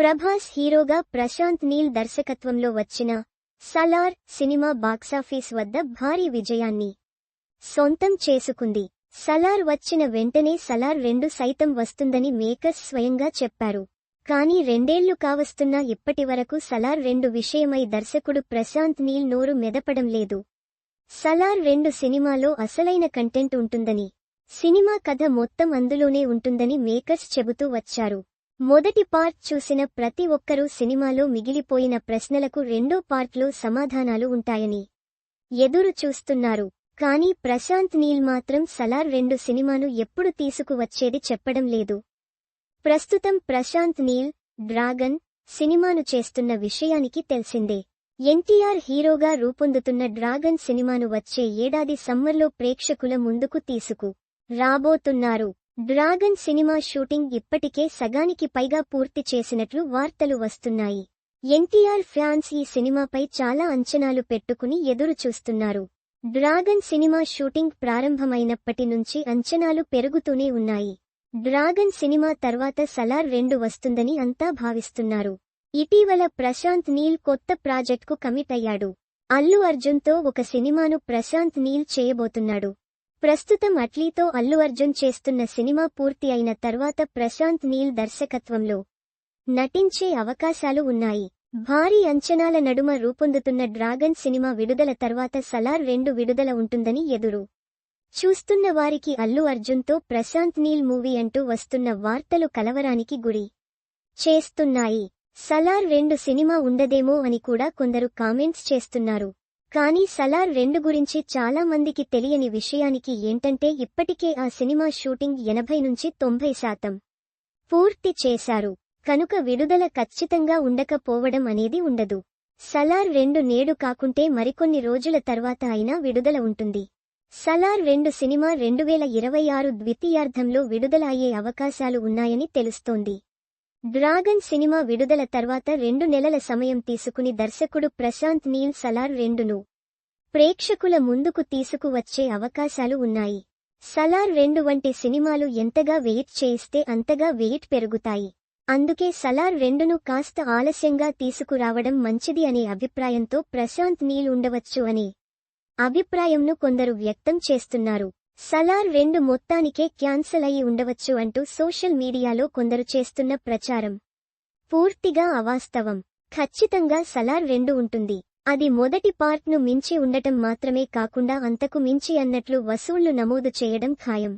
ప్రభాస్ హీరోగా ప్రశాంత్ నీల్ దర్శకత్వంలో వచ్చిన సలార్ సినిమా బాక్సాఫీస్ వద్ద భారీ విజయాన్ని సొంతం చేసుకుంది. సలార్ వచ్చిన వెంటనే సలార్ రెండు సైతం వస్తుందని మేకర్స్ స్వయంగా చెప్పారు. కానీ రెండేళ్ళు కావస్తున్నా ఇప్పటివరకు సలార్ రెండు విషయమై దర్శకుడు ప్రశాంత్ నీల్ నోరు మెదపడం లేదు. సలార్ రెండు సినిమాలో అసలైన కంటెంట్ ఉంటుందని సినిమా కథ మొత్తం అందులోనే ఉంటుందని మేకర్స్ చెబుతూ వచ్చారు. మొదటి పార్ట్ చూసిన ప్రతి ఒక్కరూ సినిమాలో మిగిలిపోయిన ప్రశ్నలకు రెండో పార్ట్లో సమాధానాలు ఉంటాయని ఎదురు చూస్తున్నారు. కానీ ప్రశాంత్ నీల్ మాత్రం సలార్ రెండు సినిమాను ఎప్పుడు తీసుకువచ్చేది చెప్పడం లేదు. ప్రస్తుతం ప్రశాంత్ నీల్ డ్రాగన్ సినిమాను చేస్తున్న విషయానికి తెలిసిందే. ఎన్టీఆర్ హీరోగా రూపొందుతున్న డ్రాగన్ సినిమాను వచ్చే ఏడాది సమ్మర్లో ప్రేక్షకుల ముందుకు తీసుకు రాబోతున్నారు. డ్రాగన్ సినిమా షూటింగ్ ఇప్పటికే సగానికి పైగా పూర్తి చేసినట్లు వార్తలు వస్తున్నాయి. ఎన్టీఆర్ ఫ్యాన్స్ ఈ సినిమాపై చాలా అంచనాలు పెట్టుకుని ఎదురుచూస్తున్నారు డ్రాగన్ సినిమా షూటింగ్ ప్రారంభమైనప్పటి నుంచి అంచనాలు పెరుగుతూనే ఉన్నాయి. డ్రాగన్ సినిమా తర్వాత సలార్ రెండు వస్తుందని అంతా భావిస్తున్నారు. ఇటీవల ప్రశాంత్ నీల్ కొత్త ప్రాజెక్ట్కు కమిట్ అయ్యాడు. అల్లు అర్జున్తో ఒక సినిమాను ప్రశాంత్ నీల్ చేయబోతున్నాడు. ప్రస్తుతం అట్లీతో అల్లు అర్జున్ చేస్తున్న సినిమా పూర్తి అయిన తర్వాత ప్రశాంత్ నీల్ దర్శకత్వంలో నటించే అవకాశాలు ఉన్నాయి. భారీ అంచనాల నడుమ రూపొందుతున్న డ్రాగన్ సినిమా విడుదల తర్వాత సలార్ రెండు విడుదల ఉంటుందని ఎదురు చూస్తున్న వారికి అల్లు అర్జున్తో ప్రశాంత్ నీల్ మూవీ అంటూ వస్తున్న వార్తలు కలవరానికి గురి చేస్తున్నాయి. సలార్ రెండు సినిమా ఉండదేమో అని కూడా కొందరు కామెంట్స్ చేస్తున్నారు. కానీ సలార్ రెండు గురించి చాలా మందికి తెలియని విషయానికి ఏంటంటే ఇప్పటికే ఆ సినిమా షూటింగ్ ఎనభై నుంచి తొంభై శాతం పూర్తి చేశారు. కనుక విడుదల ఖచ్చితంగా ఉండకపోవడం అనేది ఉండదు. సలార్ రెండు నేడు కాకుంటే మరికొన్ని రోజుల తర్వాత అయినా విడుదల ఉంటుంది. సలార్ రెండు సినిమా రెండు వేల ఇరవై ఆరు ద్వితీయార్థంలో విడుదల అయ్యే అవకాశాలు ఉన్నాయని తెలుస్తోంది. డ్రాగన్ సినిమా విడుదల తర్వాత రెండు నెలల సమయం తీసుకుని దర్శకుడు ప్రశాంత్ నీల్ సలార్ రెండును ప్రేక్షకుల ముందుకు తీసుకువచ్చే అవకాశాలు ఉన్నాయి. సలార్ రెండు వంటి సినిమాలు ఎంతగా వెయిట్ చేయిస్తే అంతగా వెయిట్ పెరుగుతాయి. అందుకే సలార్ రెండును కాస్త ఆలస్యంగా తీసుకురావడం మంచిది అనే అభిప్రాయంతో ప్రశాంత్ నీల్ ఉండవచ్చు అనే అభిప్రాయంను కొందరు వ్యక్తం చేస్తున్నారు. సలార్ రెండు మొత్తానికే క్యాన్సల్ అయి ఉండవచ్చు అంటూ సోషల్ మీడియాలో కొందరు చేస్తున్న ప్రచారం. పూర్తిగా అవాస్తవం. ఖచ్చితంగా సలార్ రెండు ఉంటుంది. అది మొదటి పార్ట్ను మించి ఉండటం మాత్రమే కాకుండా అంతకు మించి అన్నట్లు వసూళ్ళు నమోదు చేయడం ఖాయం.